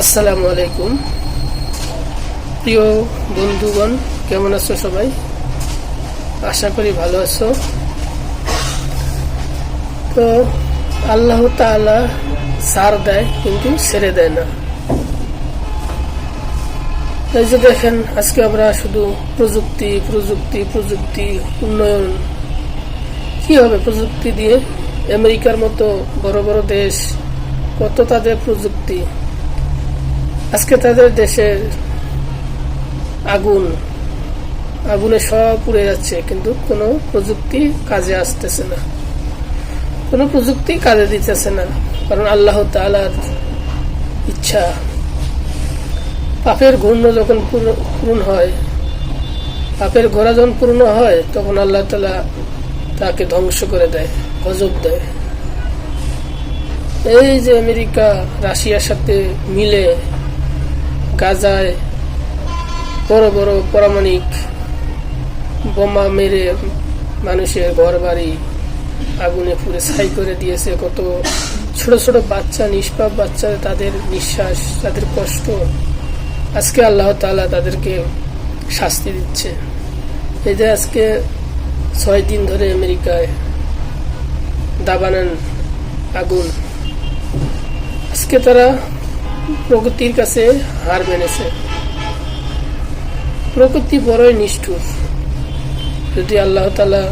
আসসালামু আলাইকুম। প্রিয় বন্ধুগণ, কেমন আছো সবাই? আশা করি ভালো আছো। তো আল্লাহ তাআলা সার দেয়, কিন্তু ছেড়ে দেয় না। এই যে দেখেন, আজকে আমরা শুধু প্রযুক্তি প্রযুক্তি প্রযুক্তি, উন্নয়ন, কি হবে প্রযুক্তি দিয়ে? আমেরিকার মতো বড় বড় দেশ, কত তাদের প্রযুক্তি? আজকে তাদের দেশের আগুন, আগুনে সব পুড়ে যাচ্ছে, কিন্তু কোনো প্রযুক্তি কাজে আসতেছে না। কোনো প্রযুক্তি কাজে দিতেছে না, কারণ আল্লাহ তালার ইচ্ছা। পাপের ঘূর্ণ যখন পূর্ণ- হয়, পাপের ঘোড়া যখন পূর্ণ হয়, তখন আল্লাহ তালা তাকে ধ্বংস করে দেয়, গজব দেয়। এই যে আমেরিকা, রাশিয়ার সাথে মিলে গাজায় বড় বড় পারমাণিক বোমা মেরে মানুষের ঘর বাড়ি আগুনে পুড়ে ছাই করে দিয়েছে। কত ছোট ছোট বাচ্চা, নিষ্পাপ বাচ্চা, তাদের নিঃশ্বাস, তাদের কষ্ট। আজকে আল্লাহ তালা তাদেরকে শাস্তি দিচ্ছে। এই যে আজকে ছয় দিন ধরে আমেরিকায় দাবানান আগুন। আজকে তারা প্রকৃতির কাছে হার মেনেছে। প্রকৃতি বড়ই নিষ্ঠুর। যদি আল্লাহ তালা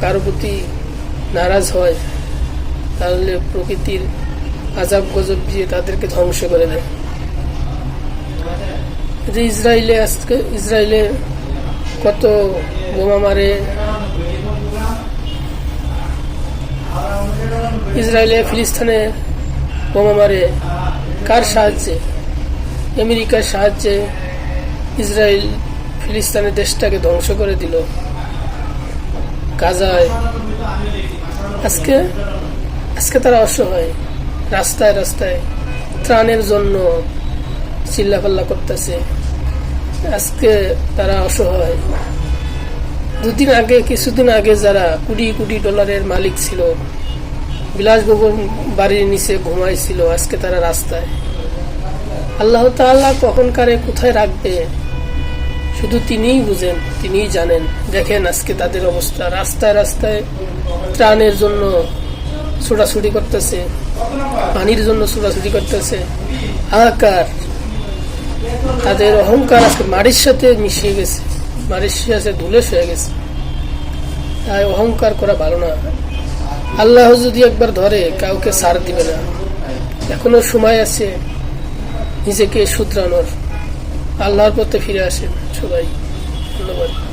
কারও প্রতি নারাজ হয়, তাহলে প্রকৃতির আজাব গজব দিয়ে তাদেরকে ধ্বংস করে দেয়। এই যে ইসরায়েলে আজকে ইসরায়েলে কত বোমা মারে ইসরায়েলে ফিলিস্তানে বোমা মারে কার সাহায্যে? আমেরিকার সাহায্যে ইসরায়েল ফিলিস্তানের দেশটাকে ধ্বংস করে দিল। গাজায়। আজকে আজকে তারা অসহায়। রাস্তায় রাস্তায় ত্রাণের জন্য চিল্লাপাল্লা করতেছে। আজকে তারা অসহায়। দুদিন আগে, কিছুদিন আগে যারা কোটি কোটি ডলারের মালিক ছিল বিলাসভবন বাড়ির নিচে ঘুমাইছিল আজকে তারা রাস্তায়। আল্লাহ তাআলা কখন কারে কোথায় রাখবে? শুধু তিনিই বুঝেন, তিনিই জানেন। দেখেন আজকে তাদের অবস্থা। রাস্তায় রাস্তায় ত্রাণের জন্য ছোটাছুটি করতেছে, পানির জন্য ছোটাছুটি করতেছে। হাহাকার। তাদের অহংকার আজকে মাটির সাথে মিশিয়ে গেছে। মাটির সাথে ধুলে হয়ে গেছে। তাই অহংকার করা ভালো না। আল্লাহ যদি একবার ধরে, কাউকে সার দিবে না। এখনও সময় আছে নিজেকে শুধরানোর। আল্লাহর পথে ফিরে আসেন সবাই। ধন্যবাদ।